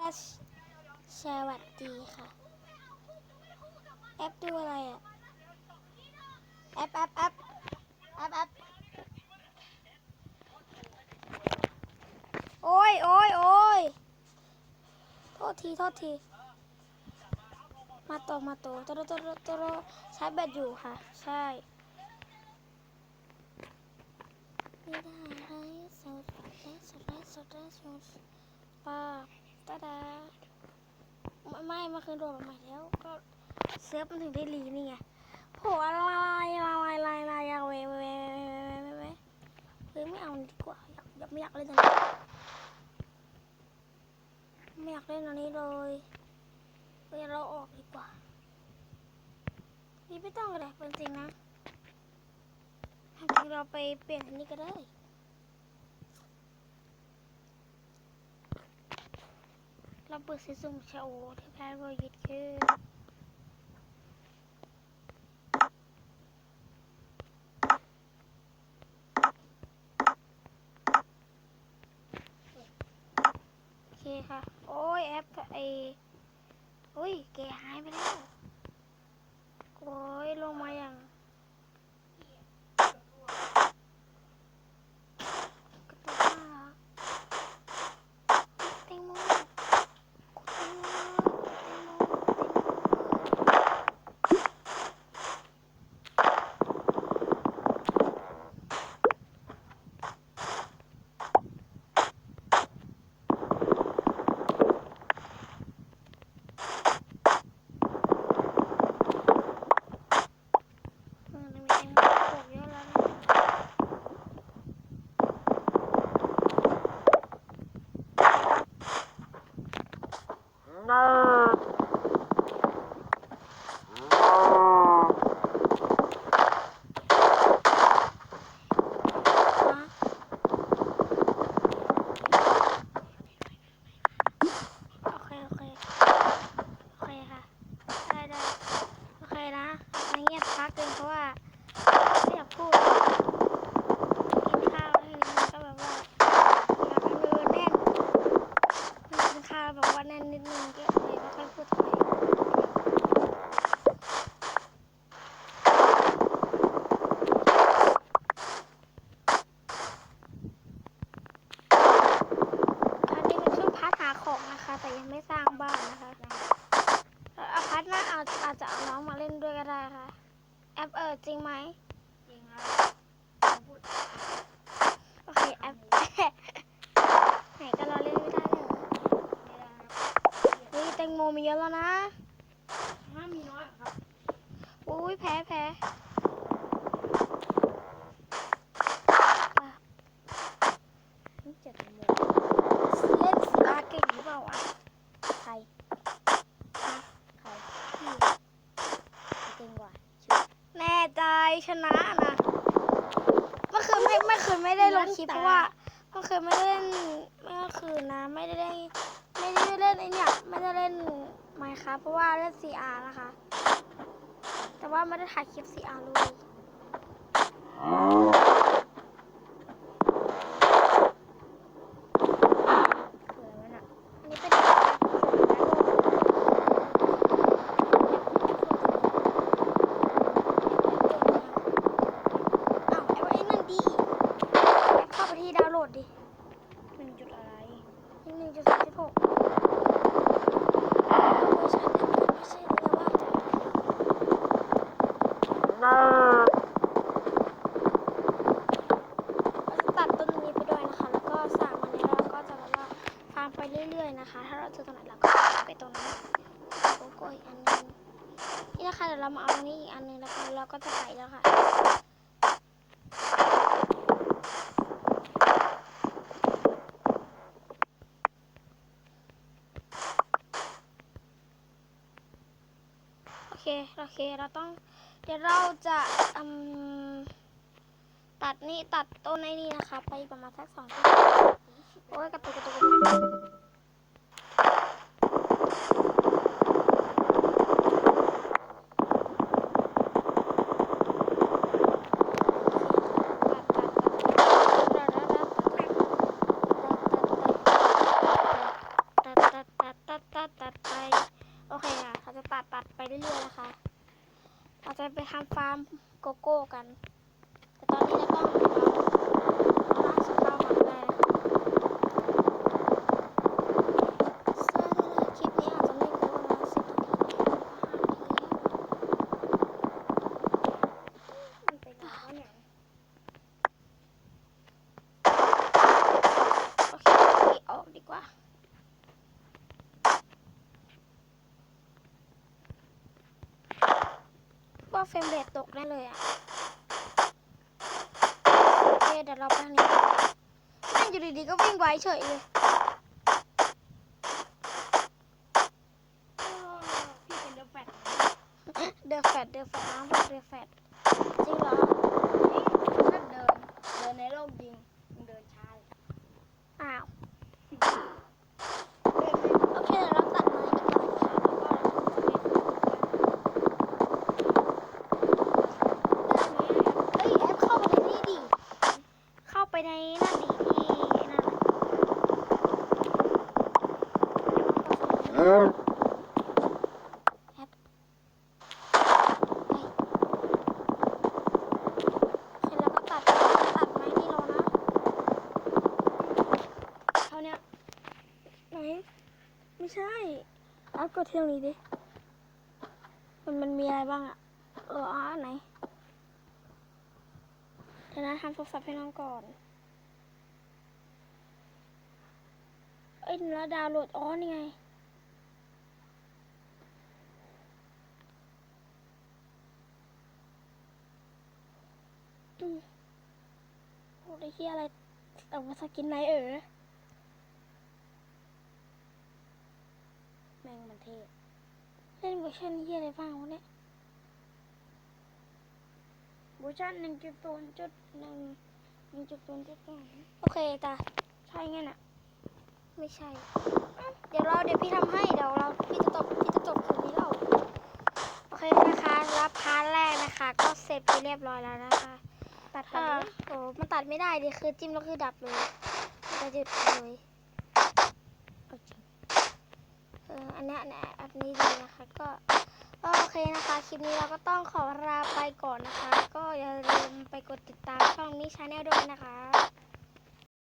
ดัชสวัสดีค่ะ แอปดูอะไรอะ แอปแอปแอปแอปแอปโอ้ยโอ้ยโอ้ยโทษทีโทษที มาโตมาโตโตโตโตโตโตใช้แบตอยู่ค่ะ ใช่ไม่ได้ไรสดและสดและสดและสดป้า ตาดาไม่ไม่เมื่อคืนโดนมาใหม่แล้ว ก็เซิร์ฟมันถึงได้รีนี่ไงโหอะไรอะไรอะไรอะไรอยากเวเวเวเวเวเวเฮ้ยไม่เอาดีกว่าอยากอยากไม่อยากเล่นอันนี้ไม่อยากเล่นอันนี้เลยเฮ้ยเราออกดีกว่านี่ไม่ต้องก็ได้เป็นจริงนะจริงเราไปเปลี่ยนอันนี้ก็ได้ เราเปิดซีซุ่มชาโอที่แพ้โรยิดคือโอเคค่ะ โอ้ยแอปไอโอ้ยแกหายไปแล้ว โอ้ย ลงมาอย่าง love. แอปเออจริงไหมจริงครับพูดโอเคแอปไหนก็รอเล่นไม่ได้เลยไม่ได้ครับเฮ้ยแตงโมมีเยอะแล้วนะห้ามมีน้อยครับอุ้ยแพ้แพ้อะ นี่เจ็ดโมง เล่นสีอาเก่งหรือเปล่าอะ ใคร ฮะ ใคร พี่ เก่งกว่า แน่ใจช นะนะเมื่อคืนไม่เมื่อคืนไม่ได้ลงคลิปเพราะว่าเมื่อคืนไม่ได้เล่นเมื่อคืนนะไม่ได้เล่นไม่ได้เล่นไอเนี่ยไม่ได้เล่นไมค์ครับเพราะว่าเล่น CR นะคะ แต่ว่าไม่ได้ถ่ายคลิป CR เลย คืออะไรวะน่ะ อันนี้เป็นอ้าวไอ้ไอ้นั่นดีแอปเข้าไปที่ดาวน์โหลดดิ หนึ่งจุดอะไร หนึ่งจุดสามจุดหกไม่ใช่ไม่ใช่เลยว่า เราจะตัดต้นนี้ไปด้วยนะคะ แล้วก็สามอันนี้เราก็จะแบบว่าฟาร์มไปเรื่อยๆนะคะ ถ้าเราเจอตรงไหนเราก็ไปตรงนั้นโกโก้อีกอันนึงนี่นะคะเดี๋ยวเรามาเอาตรงนี้อีกอันนึงแล้วก็เราก็จะไปแล้วค่ะโอเคโอเคเราต้อง เดี๋ยวเราจะตัดนี่ตัดต้นในนี่นะคะ ไปประมาณสักสองต้นโอ้ยกระตุกกระตุกตัดตัดไป โอดคค่ะเดาจะตัดตัดไปเรื่ดยๆนะคะ เราจะไปทำฟาร์มโกโก้กัน แต่ตอนนี้เราต้องเอาร้านสเปามาได้นะเสื้อเลยคลิปนี้อาจจะไม่เกินประมาณสิบนาทีก็ห้านาทีแล้ว มันเป็นอะไรวะเนี่ย โอเคเอาออกดีกว่า ว่า เฟรมเรทตกแน่เลยอะโอเคเดี๋ยวเราไปทางนี้แม่งอยู่ดีๆก็วิ่งไวเฉยเลยพี่เป็นเดอะแฟตเดอะแฟดเดอะแฟดน้ำบอกเดอะแฟดจริงเหรอถ้าเดินเดินในโลกจริงมึงเดินช้าเลย อ้าว เดินไม่ โอเคเดี๋ยวเราตัดไม้ดีกว่านะคะแล้วก็เราจะไปเอ้ยแอปเข้าไปในนี่ดิ เข้าไปในนั่นดิที่นั่นอะแอปเฮ้ยโอเคแล้วก็ตัดตัด ไม้นี่ลงนะเท่านี้ไหนไม่ใช่อัพกดเที่ยวนี้ดิ มันมันมีอะไรบ้างอะเอออะไหน เดี๋ยวนะทำโทรศัพท์ให้น้องก่อน เอ้ยแล้วดาวน์โหลด อ๋อ นี่ไง อืมโอ้ได้ที่อะไรเอามาสกินไหนเออแม่งมันเท่เล่นเวอร์ชันเฮียอะไรบ้างวะเนี่ยเวอร์ชันหนึ่งจุดศูนย์จุดหนึ่งหนึ่งจุดศูนย์จุดสองโอเคจ้ะใช่ไงน่ะไม่ใช่อะเดี๋ยวเราเดี๋ยวพี่ทำให้เดี๋ยวเราพี่จะจบพี่จะจบคืนนี้เราโอเคนะคะ รับพาร์ทแรกนะคะ ก็เสร็จไปเรียบร้อยแล้วนะคะ ตัดถ้าตัดโอ้มันตัดไม่ได้ดิคือจิ้มแล้วคือดับเลยมันจะหยุดเลยเอาจริงเอออันเนี้ยอันเนี้ยอันนี้ดีนะคะก็ก็โอเคนะคะ คลิปนี้เราก็ต้องขอลาไปก่อนนะคะ ก็อย่าลืมไปกดติดตามช่องนี้ชาแนลด้วยนะคะ